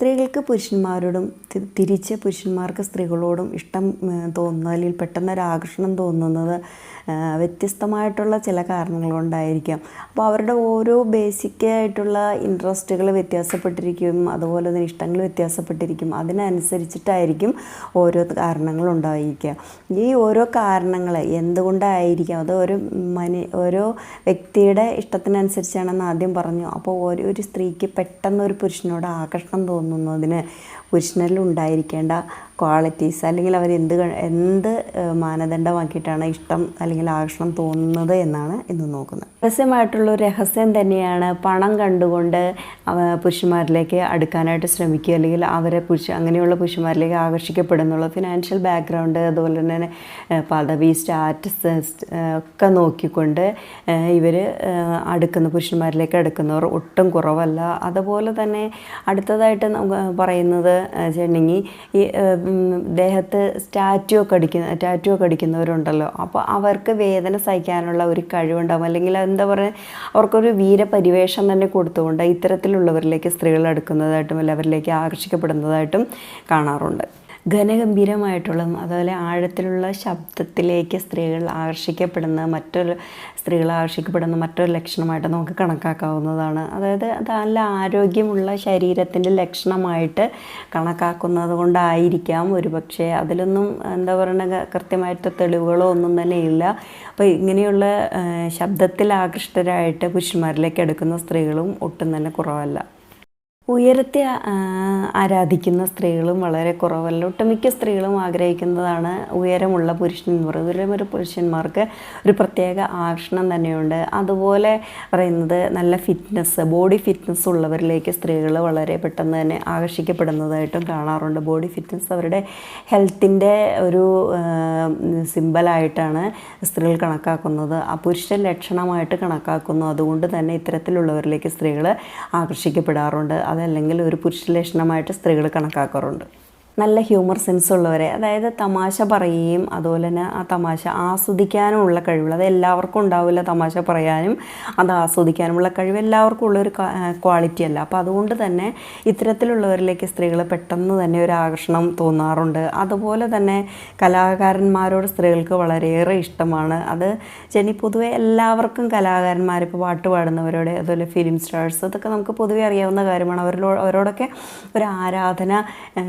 സ്ത്രീകൾക്ക് പുരുഷന്മാരോടും തിരിച്ച് പുരുഷന്മാർക്ക് സ്ത്രീകളോടും ഇഷ്ടം തോന്നുന്നത് അല്ലെങ്കിൽ പെട്ടെന്നൊരു ആകർഷണം തോന്നുന്നത് വ്യത്യസ്തമായിട്ടുള്ള ചില കാരണങ്ങൾ കൊണ്ടായിരിക്കാം. അപ്പോൾ അവരുടെ ഓരോ ബേസിക് ആയിട്ടുള്ള ഇൻട്രസ്റ്റുകൾ വ്യത്യാസപ്പെട്ടിരിക്കും അതുപോലെ തന്നെ ഇഷ്ടങ്ങൾ വ്യത്യാസപ്പെട്ടിരിക്കും. അതിനനുസരിച്ചിട്ടായിരിക്കും ഓരോ കാരണങ്ങൾ കാരണങ്ങളുണ്ടായിരിക്കുക ഈ ഓരോ കാരണങ്ങൾ എന്തുകൊണ്ടായിരിക്കാം? അത് ഒരു മനി ഓരോ വ്യക്തിയുടെ ഇഷ്ടത്തിനനുസരിച്ചാണെന്ന് ആദ്യം പറഞ്ഞു. അപ്പോൾ ഒരു സ്ത്രീക്ക് പെട്ടെന്ന് ഒരു പുരുഷനോട് ആകർഷണം തോന്നുന്നതിന് പുരുഷനിൽ ഉണ്ടായിരിക്കേണ്ട ക്വാളിറ്റീസ് അല്ലെങ്കിൽ അവർ എന്ത് എന്ത് മാനദണ്ഡമാക്കിയിട്ടാണ് ഇഷ്ടം അല്ലെങ്കിൽ ആകർഷണം തോന്നുന്നത് എന്നാണ് ഇന്ന് നോക്കുന്നത്. രഹസ്യമായിട്ടുള്ള രഹസ്യം തന്നെയാണ് പണം കണ്ടുകൊണ്ട് പുരുഷന്മാരിലേക്ക് അടുക്കാനായിട്ട് ശ്രമിക്കുക അല്ലെങ്കിൽ അവരെ പുരുഷ അങ്ങനെയുള്ള പുരുഷന്മാരിലേക്ക് ആകർഷിക്കപ്പെടുന്നുള്ള ഫിനാൻഷ്യൽ ബാക്ക്ഗ്രൗണ്ട് അതുപോലെ തന്നെ പദവി സ്റ്റാറ്റസ് ഒക്കെ നോക്കിക്കൊണ്ട് ഇവർ അടുക്കുന്ന പുരുഷന്മാരിലേക്ക് അടുക്കുന്നവർ ഒട്ടും കുറവല്ല. അതുപോലെ തന്നെ അടുത്തതായിട്ട് പറയുന്നത് വെച്ചിട്ടുണ്ടെങ്കിൽ ഈ ദേഹത്ത് സ്റ്റാറ്റു ഒക്കെ അടിക്കുന്ന ടാറ്റു ഒക്കെ അടിക്കുന്നവരുണ്ടല്ലോ. അപ്പോൾ അവർക്ക് വേദന സഹിക്കാനുള്ള ഒരു കഴിവുണ്ടാകും അല്ലെങ്കിൽ എന്താ പറയുക അവർക്കൊരു വീരപരിവേഷം തന്നെ കൊടുത്തുകൊണ്ട് ഇത്തരത്തിലുള്ളവരിലേക്ക് സ്ത്രീകൾ അടുക്കുന്നതായിട്ടും അവരിലേക്ക് ആകർഷിക്കപ്പെടുന്നതായിട്ടും കാണാറുണ്ട്. ഘനഗംഭീരമായിട്ടുള്ളതും അതുപോലെ ആഴത്തിലുള്ള ശബ്ദത്തിലേക്ക് സ്ത്രീകൾ ആകർഷിക്കപ്പെടുന്ന മറ്റൊരു സ്ത്രീകൾ ആകർഷിക്കപ്പെടുന്ന മറ്റൊരു ലക്ഷണമായിട്ട് നമുക്ക് കണക്കാക്കാവുന്നതാണ്. അതായത് അത് നല്ല ആരോഗ്യമുള്ള ശരീരത്തിന്റെ ലക്ഷണമായിട്ട് കണക്കാക്കുന്നത് കൊണ്ടായിരിക്കാം. ഒരുപക്ഷെ അതിലൊന്നും എന്താ പറയുക കൃത്യമായിട്ട് തെളിവുകളോ ഒന്നും തന്നെ ഇല്ല. അപ്പോൾ ഇങ്ങനെയുള്ള ശബ്ദത്തിൽ ആകൃഷ്ടരായിട്ട് പുരുഷന്മാരിലേക്ക് എടുക്കുന്ന സ്ത്രീകളും ഒട്ടും തന്നെ കുറവല്ല. ഉയരത്തെ ആരാധിക്കുന്ന സ്ത്രീകളും വളരെ കുറവല്ല. ഒട്ടുമിക്ക സ്ത്രീകളും ആഗ്രഹിക്കുന്നതാണ് ഉയരമുള്ള പുരുഷൻ എന്ന് പറയുന്നത് ഉയരമൊരു പുരുഷന്മാർക്ക് ഒരു പ്രത്യേക ആകർഷണം തന്നെയുണ്ട്. അതുപോലെ പറയുന്നത് നല്ല ഫിറ്റ്നസ് ബോഡി ഫിറ്റ്നസ് ഉള്ളവരിലേക്ക് സ്ത്രീകൾ വളരെ പെട്ടെന്ന് തന്നെ ആകർഷിക്കപ്പെടുന്നതായിട്ടും കാണാറുണ്ട്. ബോഡി ഫിറ്റ്നസ് അവരുടെ ഹെൽത്തിന്റെ ഒരു സിമ്പലായിട്ടാണ് സ്ത്രീകൾ കണക്കാക്കുന്നത്. ആ പുരുഷ ലക്ഷണമായിട്ട് കണക്കാക്കുന്നു. അതുകൊണ്ട് തന്നെ ഇത്തരത്തിലുള്ളവരിലേക്ക് സ്ത്രീകൾ ആകർഷിക്കപ്പെടാറുണ്ട്. അതല്ലെങ്കിൽ ഒരു പുരുഷ ലക്ഷണമായിട്ട് സ്ത്രീകൾ കണക്കാക്കാറുണ്ട്. നല്ല ഹ്യൂമർ സെൻസ് ഉള്ളവരെ അതായത് തമാശ പറയുകയും അതുപോലെ തന്നെ ആ തമാശ ആസ്വദിക്കാനുമുള്ള കഴിവ് അത് എല്ലാവർക്കും ഉണ്ടാവില്ല തമാശ പറയാനും അത് ആസ്വദിക്കാനുമുള്ള കഴിവ് എല്ലാവർക്കും ഉള്ളൊരു ക്വാളിറ്റി അല്ല. അപ്പോൾ അതുകൊണ്ട് തന്നെ ഇത്തരത്തിലുള്ളവരിലേക്ക് സ്ത്രീകൾ പെട്ടെന്ന് തന്നെ ഒരു ആകർഷണം തോന്നാറുണ്ട്. അതുപോലെ തന്നെ കലാകാരന്മാരോട് സ്ത്രീകൾക്ക് വളരെയേറെ ഇഷ്ടമാണ്. അത് ജനി പൊതുവെ എല്ലാവർക്കും കലാകാരന്മാർ ഇപ്പോൾ പാട്ട് പാടുന്നവരോട് അതുപോലെ ഫിലിം സ്റ്റാർസ് അതൊക്കെ നമുക്ക് പൊതുവെ അറിയാവുന്ന കാര്യമാണ്. അവരിലോ അവരോടൊക്കെ ഒരു ആരാധന ആ,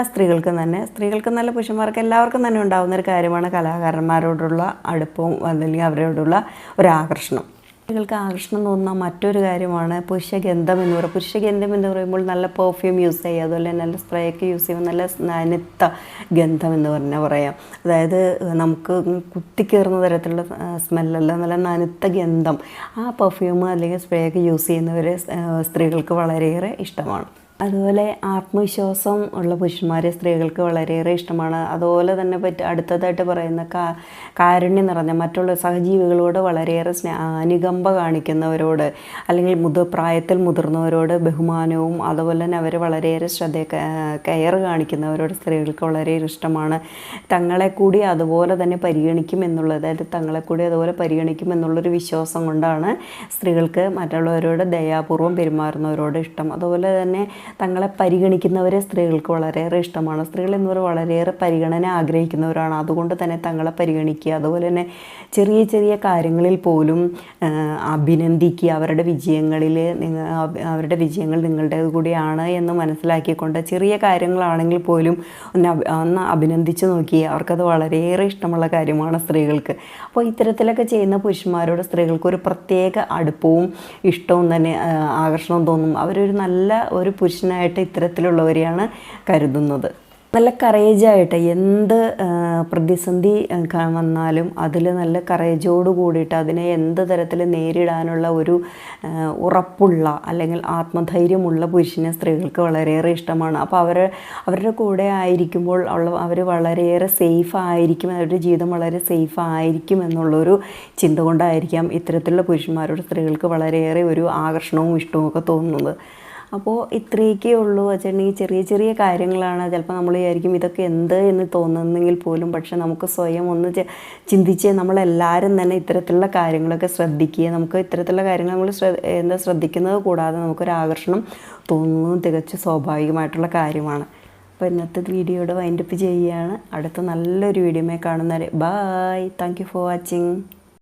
എല്ലാ സ്ത്രീകൾക്കും തന്നെ സ്ത്രീകൾക്കും നല്ല പുരുഷന്മാർക്ക് എല്ലാവർക്കും തന്നെ ഉണ്ടാകുന്ന ഒരു കാര്യമാണ് കലാകാരന്മാരോടുള്ള അടുപ്പവും അല്ലെങ്കിൽ അവരോടുള്ള ഒരു ആകർഷണം സ്ത്രീകൾക്ക് ആകർഷണം തോന്നുന്ന മറ്റൊരു കാര്യമാണ് പുരുഷഗന്ധം എന്ന് പറയുക പുരുഷഗന്ധം എന്ന് പറയുമ്പോൾ നല്ല പെർഫ്യൂം യൂസ് ചെയ്യുക അതുപോലെ നല്ല സ്പ്രേ ഒക്കെ യൂസ് ചെയ്യുമ്പോൾ നല്ല നനുത്ത ഗന്ധം എന്ന് പറഞ്ഞാൽ പറയാം. അതായത് നമുക്ക് കുത്തിക്കേറുന്ന തരത്തിലുള്ള സ്മെല്ലല്ല നല്ല നനുത്ത ഗന്ധം. ആ പെർഫ്യൂം അല്ലെങ്കിൽ സ്പ്രേ ഒക്കെ യൂസ് ചെയ്യുന്നവർ സ്ത്രീകൾക്ക് വളരെയേറെ ഇഷ്ടമാണ്. അതുപോലെ ആത്മവിശ്വാസം ഉള്ള പുരുഷന്മാരെ സ്ത്രീകൾക്ക് വളരെയേറെ ഇഷ്ടമാണ്. അതുപോലെ തന്നെ പറ്റ അടുത്തതായിട്ട് പറയുന്ന കാ കാരുണ്യം നിറഞ്ഞ മറ്റുള്ള സഹജീവികളോട് വളരെയേറെ സ്നേ അനുകമ്പ കാണിക്കുന്നവരോട് അല്ലെങ്കിൽ മുതിർ പ്രായത്തിൽ മുതിർന്നവരോട് ബഹുമാനവും അതുപോലെ തന്നെ അവർ വളരെയേറെ ശ്രദ്ധ കെയർ കാണിക്കുന്നവരോട് സ്ത്രീകൾക്ക് വളരെയേറെ ഇഷ്ടമാണ്. തങ്ങളെ കൂടി അതുപോലെ തന്നെ പരിഗണിക്കും എന്നുള്ളത് അതായത് തങ്ങളെ കൂടി അതുപോലെ പരിഗണിക്കും എന്നുള്ളൊരു വിശ്വാസം കൊണ്ടാണ് സ്ത്രീകൾക്ക് മറ്റുള്ളവരോട് ദയാപൂർവം പെരുമാറുന്നവരോട് ഇഷ്ടം. അതുപോലെ തന്നെ തങ്ങളെ പരിഗണിക്കുന്നവരെ സ്ത്രീകൾക്ക് വളരെയേറെ ഇഷ്ടമാണ്. സ്ത്രീകൾ എന്നിവർ വളരെയേറെ പരിഗണന ആഗ്രഹിക്കുന്നവരാണ്. അതുകൊണ്ട് തന്നെ തങ്ങളെ പരിഗണിക്കുക. അതുപോലെ തന്നെ ചെറിയ ചെറിയ കാര്യങ്ങളിൽ പോലും അഭിനന്ദിക്കുക. അവരുടെ വിജയങ്ങളിൽ അവരുടെ വിജയങ്ങൾ നിങ്ങളുടേത് കൂടിയാണ് എന്ന് മനസ്സിലാക്കിക്കൊണ്ട് ചെറിയ കാര്യങ്ങളാണെങ്കിൽ പോലും ഒന്ന് ഒന്ന് അഭിനന്ദിച്ച് നോക്കി അവർക്കത് വളരെയേറെ ഇഷ്ടമുള്ള കാര്യമാണ് സ്ത്രീകൾക്ക്. അപ്പോൾ ഇത്തരത്തിലൊക്കെ ചെയ്യുന്ന പുരുഷന്മാരോട് സ്ത്രീകൾക്ക് ഒരു പ്രത്യേക അടുപ്പവും ഇഷ്ടവും തന്നെ ആകർഷണം തോന്നും. അവരൊരു നല്ല ഒരു പുരുഷനായിട്ട് ഇത്തരത്തിലുള്ളവരെയാണ് കരുതുന്നത്. നല്ല കറേജായിട്ട് എന്ത് പ്രതിസന്ധി വന്നാലും അതിൽ നല്ല കറേജോട് കൂടിയിട്ട് അതിനെ എന്ത് തരത്തിൽ നേരിടാനുള്ള ഒരു ഉറപ്പുള്ള അല്ലെങ്കിൽ ആത്മധൈര്യമുള്ള പുരുഷനെ സ്ത്രീകൾക്ക് വളരെയേറെ ഇഷ്ടമാണ്. അപ്പോൾ അവർ അവരുടെ കൂടെ ആയിരിക്കുമ്പോൾ ഉള്ള അവർ വളരെയേറെ സേഫ് ആയിരിക്കും അവരുടെ ജീവിതം വളരെ സേഫ് ആയിരിക്കും എന്നുള്ളൊരു ചിന്ത കൊണ്ടായിരിക്കാം ഇത്തരത്തിലുള്ള പുരുഷന്മാരോട് സ്ത്രീകൾക്ക് വളരെയേറെ ഒരു ആകർഷണവും ഇഷ്ടവും ഒക്കെ തോന്നുന്നത്. അപ്പോൾ ഇത്രയൊക്കെ ഉള്ളൂ വെച്ചിട്ടുണ്ടെങ്കിൽ ചെറിയ ചെറിയ കാര്യങ്ങളാണ്. ചിലപ്പോൾ നമ്മൾ വിചാരിക്കും ഇതൊക്കെ എന്ത് എന്ന് തോന്നുന്നെങ്കിൽ പോലും പക്ഷെ നമുക്ക് സ്വയം ഒന്ന് ചിന്തിച്ച് നമ്മളെല്ലാവരും തന്നെ ഇത്തരത്തിലുള്ള കാര്യങ്ങളൊക്കെ ശ്രദ്ധിക്കുക. നമുക്ക് ഇത്തരത്തിലുള്ള കാര്യങ്ങൾ നമ്മൾ എന്താ ശ്രദ്ധിക്കുന്നത് കൂടാതെ നമുക്കൊരു ആകർഷണം തോന്നുന്നതും തികച്ചും സ്വാഭാവികമായിട്ടുള്ള കാര്യമാണ്. അപ്പോൾ ഇന്നത്തെ വീഡിയോയുടെ വൈൻഡപ്പ് ചെയ്യുകയാണ്. അടുത്ത നല്ലൊരു വീഡിയോമേ കാണുന്നവരെ bye thank you for watching